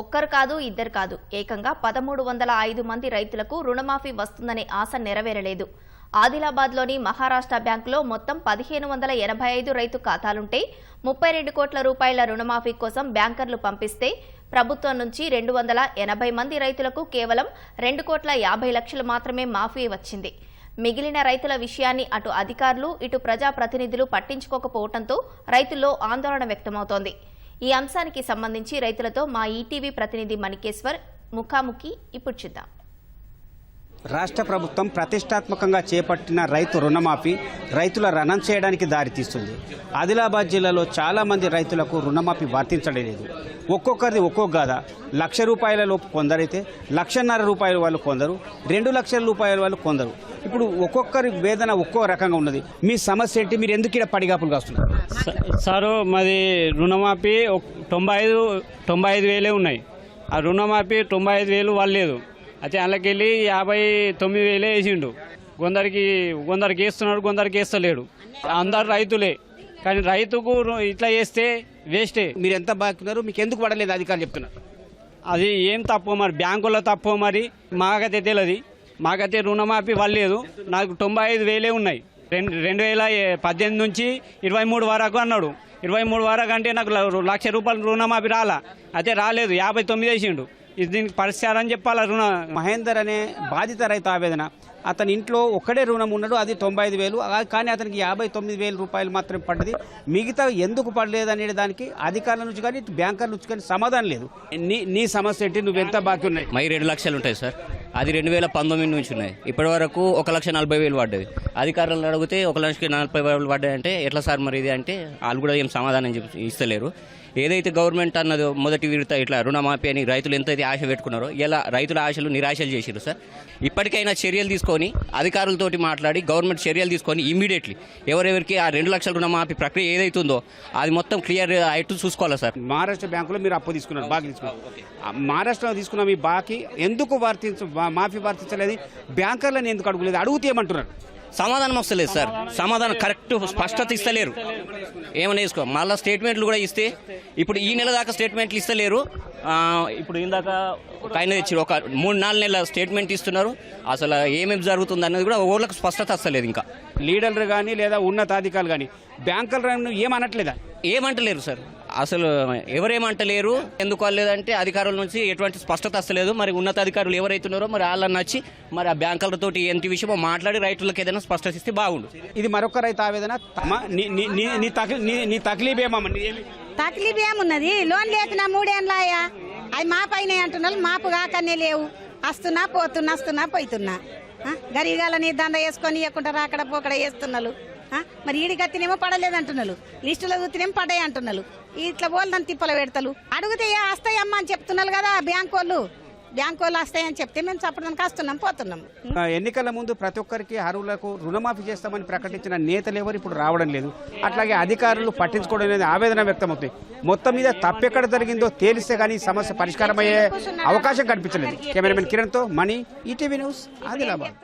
ఒక్కరు కాదు ఇద్దరు కాదు. ఏకంగా పదమూడు వందల ఐదు మంది రైతులకు రుణమాఫీ వస్తుందనే ఆశ నెరవేరలేదు. ఆదిలాబాద్లోని మహారాష్ట్ర బ్యాంకులో మొత్తం పదిహేను వందల ఎనభై ఐదు రైతు ఖాతాలుంటే ముప్పై రెండు కోట్ల రూపాయల రుణమాఫీ కోసం బ్యాంకర్లు పంపిస్తే ప్రభుత్వం నుంచి రెండు వందల ఎనభై మంది రైతులకు కేవలం రెండు కోట్ల యాభై లక్షలు మాత్రమే మాఫీ వచ్చింది. మిగిలిన రైతుల విషయాన్ని అటు అధికారులు ఇటు ప్రజాప్రతినిధులు పట్టించుకోకపోవడంతో రైతుల్లో ఆందోళన వ్యక్తమవుతోంది. ఈ అంశానికి సంబంధించి రైతులతో మా ఈటీవీ ప్రతినిధి మణికేశ్వర్ ముఖాముఖి ఇప్పుడు చూద్దాం. రాష్ట్ర ప్రభుత్వం ప్రతిష్టాత్మకంగా చేపట్టిన రైతు రుణమాఫీ రైతుల రణం చేయడానికి దారితీస్తుంది ఆదిలాబాద్ జిల్లాలో చాలామంది రైతులకు రుణమాఫీ వర్తించడం లేదు ఒక్కొక్కరిది ఒక్కొక్క గాథ లక్ష రూపాయల లోపు కొందరైతే లక్షన్నర రూపాయల వాళ్ళు కొందరు రెండు లక్షల రూపాయల వాళ్ళు కొందరు. ఇప్పుడు ఒక్కొక్కరి వేదన ఒక్కో రకంగా ఉన్నది. మీ సమస్య ఏంటి? మీరు ఎందుకు ఇక్కడ పడిగాపులు కాస్తున్నారు? సార్ సారు మాది రుణమాఫీ తొంభై ఐదు తొంభై ఐదు వేలే ఉన్నాయి. ఆ రుణమాఫీ తొంభై ఐదు వేలు వాళ్ళలేదు. అయితే అందులోకెళ్ళి యాభై తొమ్మిది వేలే వేసిండు. కొందరికి కొందరికి వేస్తున్నాడు కొందరికి వేస్తలేడు. అందరు రైతులే. కానీ రైతుకు ఇట్లా చేస్తే వేస్టే. మీరు ఎంత బాగున్నారు మీకు ఎందుకు పడలేదు అధికారులు చెప్తున్నారు? అది ఏం తప్పు మరి? బ్యాంకులో తప్పు మరి? మాకైతే తెలియదు మాకైతే రుణమాఫీ వాళ్ళలేదు నాకు తొంభై ఐదు వేలే ఉన్నాయి. రెండు రెండు వేల పద్దెనిమిది నుంచి ఇరవై మూడు వరకు అన్నాడు. ఇరవై మూడు వరకు అంటే నాకు లక్ష రూపాయలు రుణమాఫీ రాలా. అయితే రాలేదు. యాభై తొమ్మిది వేసిండు. దీనికి పరిష్కారం చెప్పాలి. రుణ మహేందర్ అనే బాధిత రైతు ఆవేదన. అతని ఇంట్లో ఒక్కడే రుణం ఉన్నాడు. అది తొంభై ఐదు వేలు. కానీ అతనికి యాభై తొమ్మిది వేల రూపాయలు మాత్రమే పడ్డది. మిగతా ఎందుకు పడలేదు అనే దానికి అధికారుల నుంచి కానీ బ్యాంకర్ల నుంచి కానీ సమాధానం లేదు. నీ నీ సమస్య ఏంటి? నువ్వు ఎంత బాకీ ఉన్నాయి మై రెండు లక్షలు ఉంటాయి సార్. అది రెండు వేల పంతొమ్మిది నుంచి ఉన్నాయి. ఇప్పటి వరకు ఒక లక్ష నలభై వేలు పడ్డది. అధికారులను అడిగితే ఒక లక్షకి నలభై వేలు పడ్డాయి అంటే ఎట్లా సార్ మరి ఇది అంటే వాళ్ళు కూడా ఏం సమాధానం చెప్పి ఇస్తలేరు. ఏదైతే గవర్నమెంట్ అన్నదో మొదటి విడత ఇట్లా రుణమాఫీ అని రైతులు ఎంతైతే ఆశ పెట్టుకున్నారో ఇలా రైతుల ఆశలు నిరాశలు చేసిరు సార్? ఇప్పటికైనా చర్యలు తీసుకొని అధికారులతోటి మాట్లాడి గవర్నమెంట్ చర్యలు తీసుకొని ఇమీడియట్లీ ఎవరెవరికి ఆ రెండు లక్షల రుణమాఫీ ప్రక్రియ ఏదైతుందో అది మొత్తం క్లియర్ అయ్యేట్టు చూసుకోవాలా సార్? మహారాష్ట్ర బ్యాంకులో మీరు అప్పు తీసుకున్నారు బాకీ తీసుకున్నారు. మహారాష్ట్రలో తీసుకున్న మీ బాకీ ఎందుకు వర్తించ మాఫీ వర్తించలేదు బ్యాంకర్లను ఎందుకు అడుగులేదు? అడుగుతే ఏమంటున్నారు? సమాధానం వస్తలేదు సార్. సమాధానం కరెక్ట్ స్పష్టత ఇస్తలేరు. ఏమైనా వేసుకో మళ్ళీ స్టేట్మెంట్లు కూడా ఇస్తే ఇప్పుడు ఈ నెల దాకా స్టేట్మెంట్లు ఇస్తలేరు. ఇప్పుడు ఇందాక ఆయన తెచ్చారు ఒక మూడు నాలుగు నెలల స్టేట్మెంట్ ఇస్తున్నారు. అసలు ఏమేమి జరుగుతుంది అన్నది కూడా ఊళ్ళకి స్పష్టత వస్తలేదు ఇంకా. లీడర్లు కానీ లేదా ఉన్నతాధికారులు కానీ బ్యాంకర్లను ఏమనట్లేదా? ఏమంటలేరు సార్. అసలు ఎవరేమంటలేరు? ఎందుకు లేదంటే అధికారుల నుంచి ఎటువంటి స్పష్టత వస్తలేదు మరి ఉన్నతాధికారులు ఎవరైతున్నారో మరి వాళ్ళని నచ్చి మరి ఆ బ్యాంకులతోటి ఏంటి విషయమో మాట్లాడి రైతులకు ఏదైనా స్పష్టత ఇస్తే బాగుండు. ఇది మరొక రైతు ఆవేదన. తమ నీ- నీ- నీ- నీ తక్లీ- నీ- నీ తక్లీఫేమమ్మ నీ ఏమి- తక్లీఫ్ ఏమున్నది? లోన్ లేకున్నా మూడేళ్ళాయా అవి మా పైన అంటున్నారు మాపు కాకనే లేవు. వస్తున్నా పోతున్నా వస్తున్నా పోతున్నా? గరీగాలని దంద వేసుకొని ఇవ్వకుండా అక్కడ పోకడ వేస్తున్నారు? మరి ఈడి గత్తినేమో పడలేదంటున్నారు లిస్టులో చూస్తేనేమో పడాయి అంటున్నారు ఇట్లా పోల్దని తిప్పలు పెడతలు. అడిగితే ఏ వస్తాయమ్మా అని చెప్తున్నారు కదా బ్యాంక్ వాళ్ళు బ్యాంక్ వాళ్ళు వస్తాయని చెప్తే మేము చెప్పడానికి వస్తున్నాం పోతున్నాం. ఎన్నికల ముందు ప్రతి ఒక్కరికి అర్హులకు రుణమాఫీ చేస్తామని ప్రకటించిన నేతలు ఎవరు ఇప్పుడు రావడం లేదు. అట్లాగే అధికారులు పట్టించుకోవడం అనేది ఆవేదన వ్యక్తమవుతుంది. మొత్తం మీద తప్పెక్కడ జరిగిందో తేలిస్తే కానీ సమస్య పరిష్కారం అయ్యే అవకాశం కనిపించలేదు. కెమెరామెన్ కిరణ్తో మణి ఈటీవీ న్యూస్ ఆదిలాబాద్.